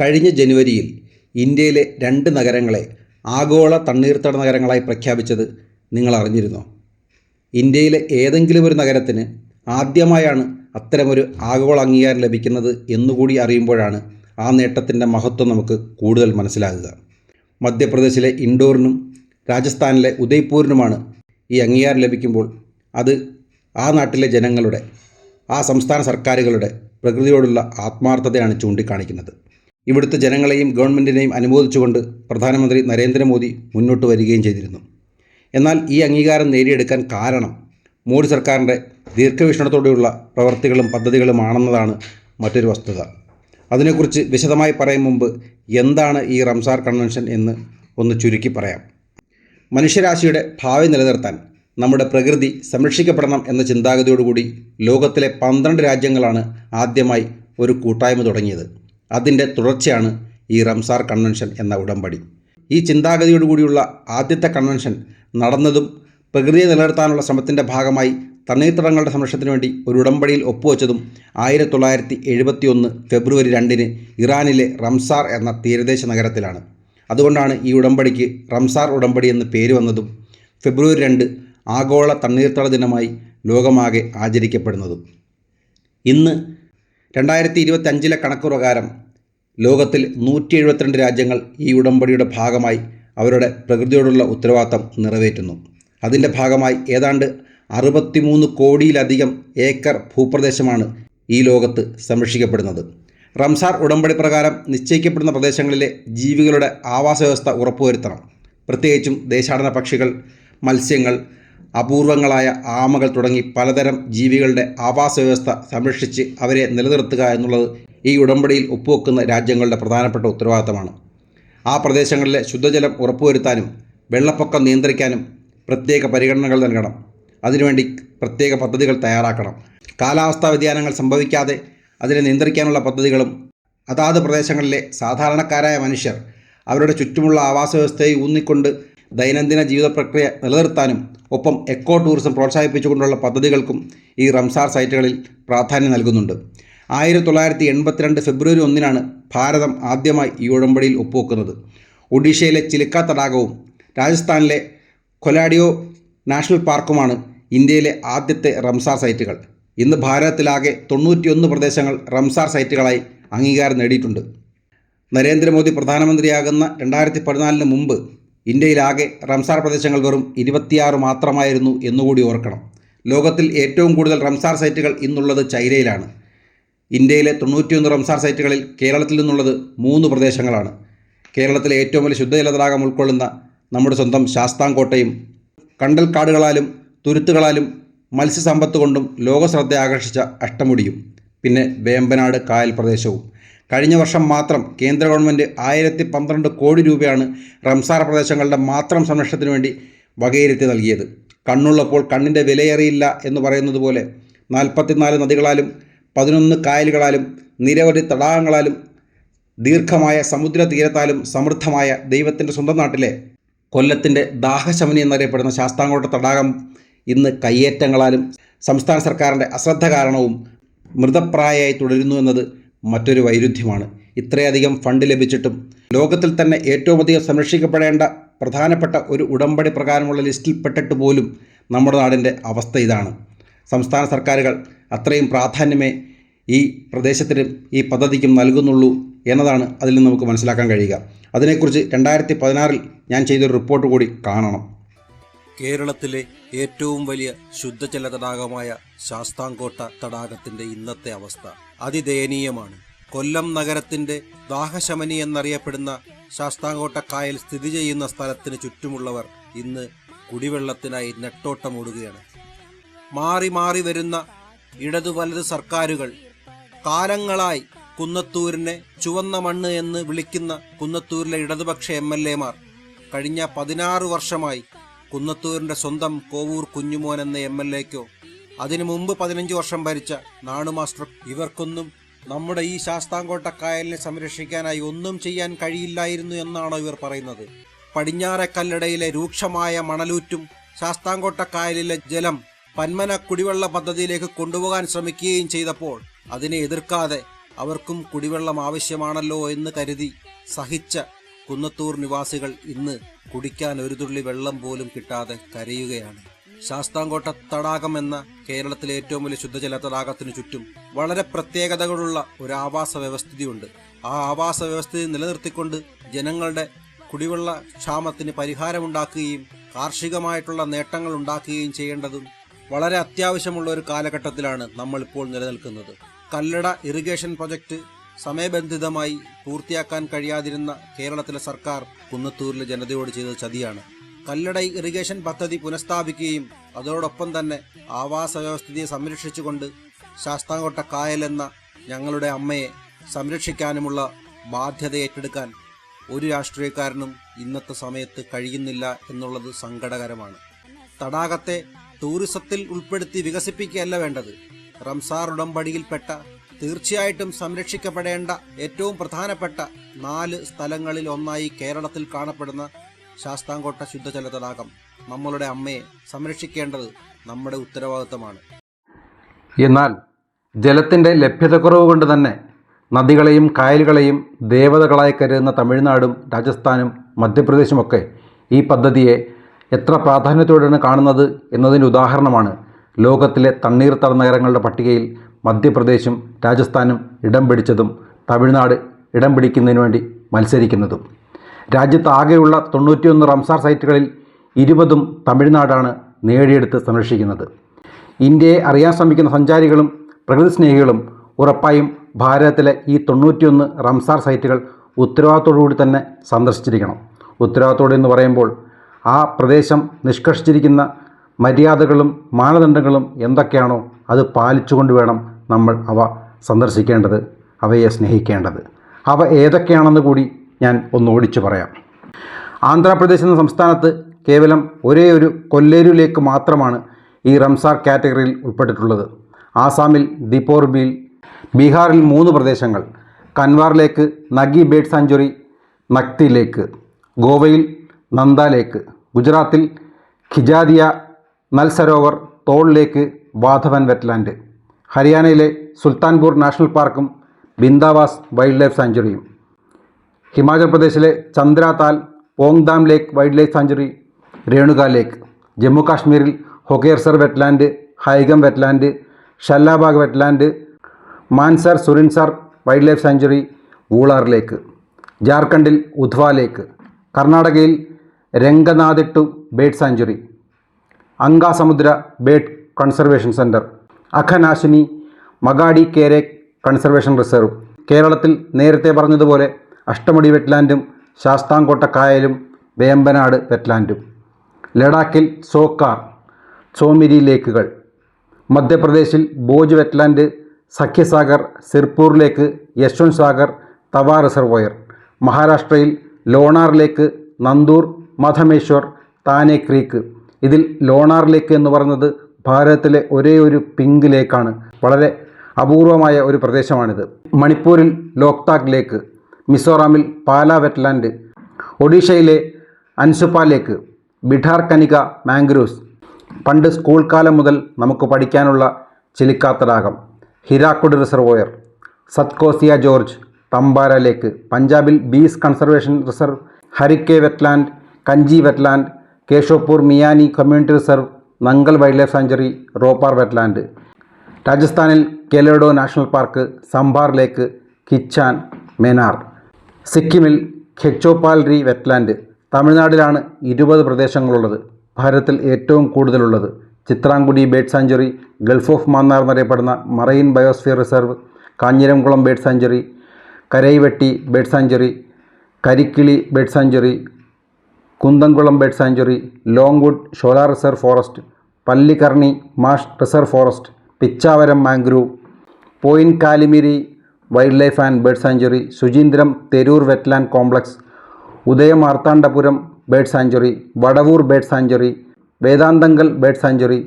കഴിഞ്ഞ ജനുവരിയിൽ ഇന്ത്യയിലെ രണ്ട് നഗരങ്ങളെ ആഗോള തണ്ണീർത്തട നഗരങ്ങളായി പ്രഖ്യാപിച്ചത് നിങ്ങൾ അറിഞ്ഞിരുന്നോ ഇന്ത്യയിലെ ഏതെങ്കിലും ഒരു നഗരത്തിന് ആദ്യമായാണ് അത്തരമൊരു ആഗോള അംഗീകാരം ലഭിക്കുന്നത് എന്നുകൂടി അറിയുമ്പോഴാണ് ആ നേട്ടത്തിന്റെ മഹത്വം നമുക്ക് കൂടുതൽ മനസ്സിലാകുക. മധ്യപ്രദേശിലെ ഇൻഡോറിനും രാജസ്ഥാനിലെ ഉദയ്പൂരിനുമാണ് ഈ അംഗീകാരം ലഭിക്കുമ്പോൾ അത് ആ നാട്ടിലെ ജനങ്ങളുടെ ആ സംസ്ഥാന സർക്കാരുകളുടെ പ്രകൃതിയോടുള്ള ആത്മാർത്ഥതയാണ് ചൂണ്ടിക്കാണിക്കുന്നത്. ഇവിടുത്തെ ജനങ്ങളെയും ഗവൺമെന്റിനെയും അനുമോദിച്ചുകൊണ്ട് പ്രധാനമന്ത്രി നരേന്ദ്രമോദി മുന്നോട്ട് വരികയും ചെയ്തിരുന്നു. എന്നാൽ ഈ അംഗീകാരം നേടിയെടുക്കാൻ കാരണം മോഡി സർക്കാരിന്റെ ദീർഘവീക്ഷണത്തോടെയുള്ള പ്രവർത്തികളും പദ്ധതികളുമാണെന്നതാണ് മറ്റൊരു വസ്തുത. അതിനെക്കുറിച്ച് വിശദമായി പറയും മുമ്പ് എന്താണ് ഈ റംസാർ കൺവെൻഷൻ എന്ന് ഒന്ന് ചുരുക്കി പറയാം. മനുഷ്യരാശിയുടെ ഭാവി നിലനിർത്താൻ നമ്മുടെ പ്രകൃതി സംരക്ഷിക്കപ്പെടണം എന്ന ചിന്താഗതിയോടുകൂടി ലോകത്തിലെ പന്ത്രണ്ട് രാജ്യങ്ങളാണ് ആദ്യമായി ഒരു കൂട്ടായ്മ തുടങ്ങിയത്. അതിന്റെ തുടർച്ചയാണ് ഈ റംസാർ കൺവെൻഷൻ എന്ന ഉടമ്പടി. ഈ ചിന്താഗതിയോടുകൂടിയുള്ള ആദ്യത്തെ കൺവെൻഷൻ നടന്നതും പ്രകൃതിയെ നിലനിർത്താനുള്ള ശ്രമത്തിന്റെ ഭാഗമായി തണ്ണീർത്തടങ്ങളുടെ സംരക്ഷണത്തിന് വേണ്ടി ഒരു ഉടമ്പടിയിൽ ഒപ്പുവെച്ചതും ആയിരത്തി തൊള്ളായിരത്തി എഴുപത്തി ഒന്ന് ഫെബ്രുവരി രണ്ടിന് ഇറാനിലെ റംസാർ എന്ന തീരദേശ നഗരത്തിലാണ്. അതുകൊണ്ടാണ് ഈ ഉടമ്പടിക്ക് റംസാർ ഉടമ്പടി എന്ന് പേര് വന്നതും ഫെബ്രുവരി രണ്ട് ആഗോള തണ്ണീർത്തട ദിനമായി ലോകമാകെ ആചരിക്കപ്പെടുന്നതും. ഇന്ന് രണ്ടായിരത്തി ഇരുപത്തി അഞ്ചിലെ കണക്ക് പ്രകാരം ലോകത്തിൽ നൂറ്റി എഴുപത്തിരണ്ട് രാജ്യങ്ങൾ ഈ ഉടമ്പടിയുടെ ഭാഗമായി അവരുടെ പ്രകൃതിയോടുള്ള ഉത്തരവാദിത്തം നിറവേറ്റുന്നു. അതിന്റെ ഭാഗമായി ഏതാണ്ട് അറുപത്തിമൂന്ന് കോടിയിലധികം ഏക്കർ ഭൂപ്രദേശമാണ് ഈ ലോകത്ത് സംരക്ഷിക്കപ്പെടുന്നത്. റംസാർ ഉടമ്പടി പ്രകാരം നിശ്ചയിക്കപ്പെടുന്ന പ്രദേശങ്ങളിലെ ജീവികളുടെ ആവാസ വ്യവസ്ഥ ഉറപ്പുവരുത്തണം. പ്രത്യേകിച്ചും ദേശാടന പക്ഷികൾ മത്സ്യങ്ങൾ അപൂർവങ്ങളായ ആമകൾ തുടങ്ങി പലതരം ജീവികളുടെ ആവാസ വ്യവസ്ഥ സംരക്ഷിച്ച് അവരെ നിലനിർത്തുക എന്നുള്ളത് ഈ ഉടമ്പടിയിൽ ഒപ്പുവെക്കുന്ന രാജ്യങ്ങളുടെ പ്രധാനപ്പെട്ട ഉത്തരവാദിത്തമാണ്. ആ പ്രദേശങ്ങളിലെ ശുദ്ധജലം ഉറപ്പുവരുത്താനും വെള്ളപ്പൊക്കം നിയന്ത്രിക്കാനും പ്രത്യേക പരിഗണനകൾ നൽകണം. അതിനുവേണ്ടി പ്രത്യേക പദ്ധതികൾ തയ്യാറാക്കണം. കാലാവസ്ഥാ വ്യതിയാനങ്ങൾ സംഭവിക്കാതെ അതിനെ നിയന്ത്രിക്കാനുള്ള പദ്ധതികളും അതാത് പ്രദേശങ്ങളിലെ സാധാരണക്കാരായ മനുഷ്യർ അവരുടെ ചുറ്റുമുള്ള ആവാസ വ്യവസ്ഥയെ ഊന്നിക്കൊണ്ട് ദൈനംദിന ജീവിത പ്രക്രിയ നിലനിർത്താനും ഒപ്പം എക്കോ ടൂറിസം പ്രോത്സാഹിപ്പിച്ചുകൊണ്ടുള്ള പദ്ധതികൾക്കും ഈ റംസാർ സൈറ്റുകളിൽ പ്രാധാന്യം നൽകുന്നുണ്ട്. ആയിരത്തി തൊള്ളായിരത്തി എൺപത്തിരണ്ട് ഫെബ്രുവരി ഒന്നിനാണ് ഭാരതം ആദ്യമായി ഈ ഉടമ്പടിയിൽ ഒപ്പുവെക്കുന്നത്. ഒഡീഷയിലെ ചിലിക്ക തടാകവും രാജസ്ഥാനിലെ കൊലാഡിയോ നാഷണൽ പാർക്കുമാണ് ഇന്ത്യയിലെ ആദ്യത്തെ റംസാർ സൈറ്റുകൾ. ഇന്ന് ഭാരതത്തിലാകെ തൊണ്ണൂറ്റിയൊന്ന് പ്രദേശങ്ങൾ റംസാർ സൈറ്റുകളായി അംഗീകാരം നേടിയിട്ടുണ്ട്. നരേന്ദ്രമോദി പ്രധാനമന്ത്രിയാകുന്ന രണ്ടായിരത്തി പതിനാലിന് മുമ്പ് ഇന്ത്യയിലാകെ റംസാർ പ്രദേശങ്ങൾ വെറും ഇരുപത്തിയാറ് മാത്രമായിരുന്നു എന്നുകൂടി ഓർക്കണം. ലോകത്തിൽ ഏറ്റവും കൂടുതൽ റംസാർ സൈറ്റുകൾ ഇന്നുള്ളത് ചൈനയിലാണ്. ഇന്ത്യയിലെ തൊണ്ണൂറ്റിയൊന്ന് റംസാർ സൈറ്റുകളിൽ കേരളത്തിൽ നിന്നുള്ളത് മൂന്ന് പ്രദേശങ്ങളാണ്. കേരളത്തിലെ ഏറ്റവും വലിയ ശുദ്ധജല തടാകം ഉൾക്കൊള്ളുന്ന നമ്മുടെ സ്വന്തം ശാസ്താംകോട്ടയും കണ്ടൽക്കാടുകളാലും തുരുത്തുകളാലും മത്സ്യസമ്പത്ത് കൊണ്ടും ലോകശ്രദ്ധ ആകർഷിച്ച അഷ്ടമുടിയും പിന്നെ വേമ്പനാട് കായൽ പ്രദേശവും. കഴിഞ്ഞ വർഷം മാത്രം കേന്ദ്ര ഗവൺമെന്റ് ആയിരത്തി പന്ത്രണ്ട് കോടി രൂപയാണ് റംസാർ പ്രദേശങ്ങളുടെ മാത്രം സംരക്ഷണത്തിന് വേണ്ടി വകയിരുത്തി നൽകിയത്. കണ്ണുള്ളപ്പോൾ കണ്ണിന്റെ വിലയേറിയില്ല എന്ന് പറയുന്നത് പോലെ നാൽപ്പത്തിനാല് നദികളാലും പതിനൊന്ന് കായലുകളാലും നിരവധി തടാകങ്ങളാലും ദീർഘമായ സമുദ്ര തീരത്താലും സമൃദ്ധമായ ദൈവത്തിന്റെ സ്വന്തം നാട്ടിലെ കൊല്ലത്തിന്റെ ദാഹശമനി എന്നറിയപ്പെടുന്ന ശാസ്താംകോട്ട തടാകം ഇന്ന് കയ്യേറ്റങ്ങളാലും സംസ്ഥാന സർക്കാരിന്റെ അശ്രദ്ധ കാരണവും മൃതപ്രായയായി തുടരുന്നു എന്നത് മറ്റൊരു വൈരുദ്ധ്യമാണ്. ഇത്രയധികം ഫണ്ട് ലഭിച്ചിട്ടും ലോകത്തിൽ തന്നെ ഏറ്റവും അധികം സംരക്ഷിക്കപ്പെടേണ്ട പ്രധാനപ്പെട്ട ഒരു ഉടമ്പടി പ്രകാരമുള്ള ലിസ്റ്റിൽ പെട്ടിട്ട് പോലും നമ്മുടെ നാടിന്റെ അവസ്ഥ ഇതാണ്. സംസ്ഥാന സർക്കാരുകൾ അത്രയും പ്രാധാന്യമേ ഈ പ്രദേശത്തിനും ഈ പദ്ധതിക്കും നൽകുന്നുള്ളൂ എന്നതാണ് അതിൽ നിന്ന് നമുക്ക് മനസ്സിലാക്കാൻ കഴിയുക. അതിനെക്കുറിച്ച് രണ്ടായിരത്തി പതിനാറിൽ ഞാൻ ചെയ്തൊരു റിപ്പോർട്ട് കൂടി കാണണം. കേരളത്തിലെ ഏറ്റവും വലിയ ശുദ്ധജല തടാകമായ ശാസ്താംകോട്ട തടാകത്തിന്റെ ഇന്നത്തെ അവസ്ഥ അതിദയനീയമാണ്. കൊല്ലം നഗരത്തിന്റെ ദാഹശമനി എന്നറിയപ്പെടുന്ന ശാസ്താംകോട്ട കായൽ സ്ഥിതി ചെയ്യുന്ന സ്ഥലത്തിന് ചുറ്റുമുള്ളവർ ഇന്ന് കുടിവെള്ളത്തിനായി നെട്ടോട്ടമോടുകയാണ് മാറി മാറി വരുന്ന ഇടതു വലത് സർക്കാരുകൾ കാലങ്ങളായി കുന്നത്തൂരിനെ ചുവന്ന മണ്ണ് എന്ന് വിളിക്കുന്ന കുന്നത്തൂരിലെ ഇടതുപക്ഷ എം എൽ എമാർ കഴിഞ്ഞ പതിനാറ് വർഷമായി കുന്നത്തൂരിന്റെ സ്വന്തം കോവൂർ കുഞ്ഞുമോൻ എന്ന എം എൽ എക്കോ അതിനു മുമ്പ് പതിനഞ്ച് വർഷം ഭരിച്ച നാണുമാസ്റ്റർ ഇവർക്കൊന്നും നമ്മുടെ ഈ ശാസ്താംകോട്ട കായലിനെ സംരക്ഷിക്കാനായി ഒന്നും ചെയ്യാൻ കഴിയില്ലായിരുന്നു എന്നാണോ ഇവർ പറയുന്നത്. പടിഞ്ഞാറെ കല്ലടയിലെ രൂക്ഷമായ മണലൂറ്റും ശാസ്താംകോട്ട കായലിലെ ജലം പന്മന കുടിവെള്ള പദ്ധതിയിലേക്ക് കൊണ്ടുപോകാൻ ശ്രമിക്കുകയും ചെയ്തപ്പോൾ അതിനെ എതിർക്കാതെ അവർക്കും കുടിവെള്ളം ആവശ്യമാണല്ലോ എന്ന് കരുതി സഹിച്ച കുന്നത്തൂർ നിവാസികൾ ഇന്ന് കുടിക്കാൻ ഒരു തുള്ളി വെള്ളം പോലും കിട്ടാതെ കരയുകയാണ്. ശാസ്താംകോട്ട തടാകം എന്ന കേരളത്തിലെ ഏറ്റവും വലിയ ശുദ്ധജല തടാകത്തിനു ചുറ്റും വളരെ പ്രത്യേകതകളുള്ള ഒരു ആവാസ വ്യവസ്ഥിതിയുണ്ട്. ആ ആവാസ വ്യവസ്ഥിതി നിലനിർത്തിക്കൊണ്ട് ജനങ്ങളുടെ കുടിവെള്ള ക്ഷാമത്തിന് പരിഹാരമുണ്ടാക്കുകയും കാർഷികമായിട്ടുള്ള നേട്ടങ്ങൾ ഉണ്ടാക്കുകയും ചെയ്യേണ്ടതും വളരെ അത്യാവശ്യമുള്ള ഒരു കാലഘട്ടത്തിലാണ് നമ്മൾ ഇപ്പോൾ നിലനിൽക്കുന്നത്. കല്ലട ഇറിഗേഷൻ പ്രൊജക്ട് സമയബന്ധിതമായി പൂർത്തിയാക്കാൻ കഴിയാതിരുന്ന കേരളത്തിലെ സർക്കാർ കുന്നത്തൂരിലെ ജനതയോട് ചെയ്ത ചതിയാണ്. കല്ലട ഇറിഗേഷൻ പദ്ധതി പുനഃസ്ഥാപിക്കുകയും അതോടൊപ്പം തന്നെ ആവാസ വ്യവസ്ഥിതിയെ സംരക്ഷിച്ചുകൊണ്ട് ശാസ്താംകോട്ട കായൽ എന്ന ഞങ്ങളുടെ അമ്മയെ സംരക്ഷിക്കാനുമുള്ള ബാധ്യത ഏറ്റെടുക്കാൻ ഒരു രാഷ്ട്രീയക്കാരനും ഇന്നത്തെ സമയത്ത് കഴിയുന്നില്ല എന്നുള്ളത് സങ്കടകരമാണ്. തടാകത്തെ ടൂറിസത്തിൽ ഉൾപ്പെടുത്തി വികസിപ്പിക്കുകയല്ല വേണ്ടത്. റംസാർ ഉടമ്പടിയിൽപ്പെട്ട തീർച്ചയായിട്ടും സംരക്ഷിക്കപ്പെടേണ്ട ഏറ്റവും പ്രധാനപ്പെട്ട നാല് സ്ഥലങ്ങളിൽ ഒന്നായി കേരളത്തിൽ കാണപ്പെടുന്ന ശാസ്താംകോട്ട ശുദ്ധജല തടാകം നമ്മളുടെ അമ്മയെ സംരക്ഷിക്കേണ്ടത് നമ്മുടെ ഉത്തരവാദിത്തമാണ്. എന്നാൽ ജലത്തിന്റെ ലഭ്യതക്കുറവ് കൊണ്ട് തന്നെ നദികളെയും കായലുകളെയും ദേവതകളായി കരുതുന്ന തമിഴ്നാടും രാജസ്ഥാനും മധ്യപ്രദേശുമൊക്കെ ഈ പദ്ധതിയെ എത്ര പ്രാധാന്യത്തോടെയാണ് കാണുന്നത് എന്നതിന്റെ ഉദാഹരണമാണ് ലോകത്തിലെ തണ്ണീർത്തട നഗരങ്ങളുടെ പട്ടികയിൽ മധ്യപ്രദേശും രാജസ്ഥാനും ഇടം പിടിച്ചതും തമിഴ്നാട് ഇടം പിടിക്കുന്നതിന് വേണ്ടി മത്സരിക്കുന്നതും. രാജ്യത്താകെയുള്ള തൊണ്ണൂറ്റിയൊന്ന് റംസാർ സൈറ്റുകളിൽ ഇരുപതും തമിഴ്നാടാണ് നേടിയെടുത്ത് സംരക്ഷിക്കുന്നത്. ഇന്ത്യയെ അറിയാൻ ശ്രമിക്കുന്ന സഞ്ചാരികളും പ്രകൃതി സ്നേഹികളും ഉറപ്പായും ഭാരതത്തിലെ ഈ തൊണ്ണൂറ്റിയൊന്ന് റംസാർ സൈറ്റുകൾ ഉത്തരവാദിത്തോടുകൂടി തന്നെ സന്ദർശിച്ചിരിക്കണം. ഉത്തരവാദിത്തോടെ എന്ന് പറയുമ്പോൾ ആ പ്രദേശം നിഷ്കർഷിച്ചിരിക്കുന്ന മര്യാദകളും മാനദണ്ഡങ്ങളും എന്തൊക്കെയാണോ അത് പാലിച്ചുകൊണ്ട് വേണം നമ്മൾ അവ സന്ദർശിക്കേണ്ടത് അവയെ സ്നേഹിക്കേണ്ടത്. അവ ഏതൊക്കെയാണെന്ന് കൂടി ഞാൻ ഒന്ന് ഓടിച്ചു പറയാം. ആന്ധ്രാപ്രദേശ് എന്ന സംസ്ഥാനത്ത് കേവലം ഒരേ ഒരു കൊല്ലേരുലേക്ക് മാത്രമാണ് ഈ റംസാർ കാറ്റഗറിയിൽ ഉൾപ്പെട്ടിട്ടുള്ളത്. ആസാമിൽ ദിപ്പോർ ബീൽ ബീഹാറിൽ മൂന്ന് പ്രദേശങ്ങൾ കൻവാറിലേക്ക് നഗി ബേഡ് സാഞ്ചുറി നക്തി ലേക്ക് ഗോവയിൽ നന്ദ ലേക്ക് ഗുജറാത്തിൽ ഖിജാദിയ നൽസരോവർ തോൾ ലേക്ക് വാധവൻ വെറ്റ്ലാൻഡ്. ഹരിയാനയിലെ സുൽത്താൻപൂർ നാഷണൽ പാർക്കും ബിന്ദാവാസ് വൈൽഡ് ലൈഫ് സാഞ്ചുറിയും ഹിമാചൽ പ്രദേശിലെ Chandratal Pongdam lake wild life sanctuary Renuka lake. Jammu കാശ്മീരിൽ Hokersar wetland Haigam wetland Shallabugh wetland Mansar Surinsar wild life sanctuary Wular lake. ജാർഖണ്ഡിൽ ഉധ്വ ലേക്ക്. കർണാടകയിൽ Ranganathittu bird sanctuary Ankasamudra bird conservation centre Aghanashini Magadi Kere conservation reserve. കേരളത്തിൽ നേരത്തെ പറഞ്ഞതുപോലെ അഷ്ടമുടി വെറ്റ്ലാൻഡും ശാസ്താംകോട്ട കായലും വേമ്പനാട് വെറ്റ്ലാൻഡും. ലഡാക്കിൽ സോക്കാർ ചോമിരി ലേക്കുകൾ. മധ്യപ്രദേശിൽ Bhoj wetland Sakhyasagar Sirpur lake Yashwant Sagar Tawa reservoir. മഹാരാഷ്ട്രയിൽ ലോണാർ ലേക്ക് നന്ദൂർ മധമേശ്വർ താനെ ക്രീക്ക്. ഇതിൽ ലോണാർ ലേക്ക് എന്ന് പറയുന്നത് ഭാരതത്തിലെ ഒരേ ഒരു പിങ്ക് ലേക്കാണ്. വളരെ അപൂർവമായ ഒരു പ്രദേശമാണിത്. മണിപ്പൂരിൽ ലോക്താക് ലേക്ക് മിസോറാമിൽ പാല വെറ്റ്ലാൻഡ് ഒഡീഷയിലെ അൻസുപ്പ ലേക്ക് ബിഠാർ കനിക മാംഗ്രൂസ് പണ്ട് സ്കൂൾ കാലം മുതൽ നമുക്ക് പഠിക്കാനുള്ള ചിലിക്കാത്ത തടാകം Hirakud reservoir Satkosia gorge Tampara lake പഞ്ചാബിൽ Beas conservation reserve Harike wetland Kanjli wetland Keshopur Miani community reserve Nangal wildlife sanctuary Ropar wetland. രാജസ്ഥാനിൽ Keoladeo national park Sambhar lake Kichan Menar. സിക്കിമിൽ Khecheopalri wetland. തമിഴ്നാട്ടിലാണ് ഇരുപത് പ്രദേശങ്ങളുള്ളത്. ഭാരതത്തിൽ ഏറ്റവും കൂടുതലുള്ളത്. Chitrangudi bird sanctuary gulf of Mannar എന്നറിയപ്പെടുന്ന marine biosphere reserve Kanjirankulam bird sanctuary Karaivetti bird sanctuary Karikili bird sanctuary Koonthankulam bird sanctuary Longwood Shola reserve forest Pallikaranai marsh reserve forest Pichavaram mangrove point Calimere wildlife and bird sanctuary Suchindram Theroor wetland complex ഉദയം Udayamarthandapuram bird sanctuary Vaduvur bird sanctuary Vedanthangal bird sanctuary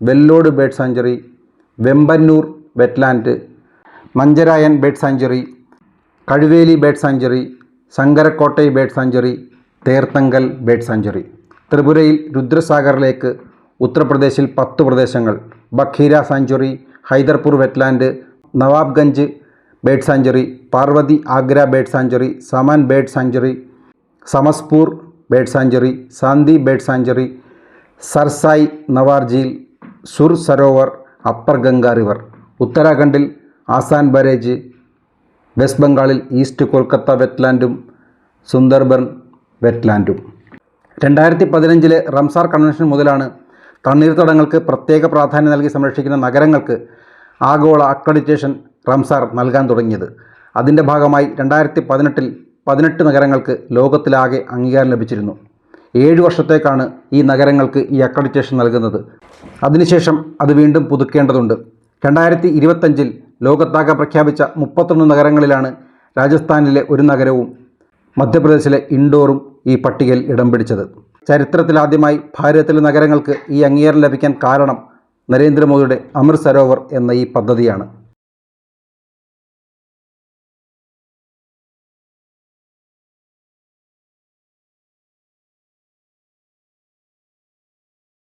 Vellode bird sanctuary Vembannur wetland Mancharayan bird sanctuary Kazhuveli bird sanctuary Sakkarakottai bird sanctuary Therthangal bird sanctuary ത്രിപുരയിൽ രുദ്രസാഗറിലേക്ക് ഉത്തർപ്രദേശിൽ പത്ത് പ്രദേശങ്ങൾ. Bakhira sanctuary Haiderpur wetland Nawabganj bird sanctuary Parvati Agra bird sanctuary Saman bird sanctuary Samaspur bird sanctuary Sandi bird sanctuary Sarsai നവാർജിയിൽ Sur Sarovar upper Ganga river. ഉത്തരാഖണ്ഡിൽ Asan barrage west ബംഗാളിൽ east Kolkata വെറ്റ്ലാൻഡും സുന്ദർബൻ വെറ്റ്ലാൻഡും. രണ്ടായിരത്തി പതിനഞ്ചിലെ റംസാർ കൺവെൻഷൻ മുതലാണ് തണ്ണീർത്തടങ്ങൾക്ക് പ്രത്യേക പ്രാധാന്യം നൽകി സംരക്ഷിക്കുന്ന നഗരങ്ങൾക്ക് ആഗോള അക്രഡിറ്റേഷൻ റംസാർ നൽകാൻ തുടങ്ങിയത്. അതിന്റെ ഭാഗമായി രണ്ടായിരത്തി പതിനെട്ടിൽ പതിനെട്ട് നഗരങ്ങൾക്ക് ലോകത്തിലാകെ അംഗീകാരം ലഭിച്ചിരുന്നു. ഏഴ് വർഷത്തേക്കാണ് ഈ നഗരങ്ങൾക്ക് ഈ അക്രഡിറ്റേഷൻ നൽകുന്നത്. അതിനുശേഷം അത് വീണ്ടും പുതുക്കേണ്ടതുണ്ട്. രണ്ടായിരത്തി ഇരുപത്തഞ്ചിൽ ലോകത്താകെ പ്രഖ്യാപിച്ച മുപ്പത്തൊന്ന് നഗരങ്ങളിലാണ് രാജസ്ഥാനിലെ ഒരു നഗരവും മധ്യപ്രദേശിലെ ഇൻഡോറും ഈ പട്ടികയിൽ ഇടം പിടിച്ചത്. ചരിത്രത്തിലാദ്യമായി ഭാരതത്തിലെ നഗരങ്ങൾക്ക് ഈ അംഗീകാരം ലഭിക്കാൻ കാരണം നരേന്ദ്രമോദിയുടെ അമൃത് സരോവർ എന്ന ഈ പദ്ധതിയാണ്.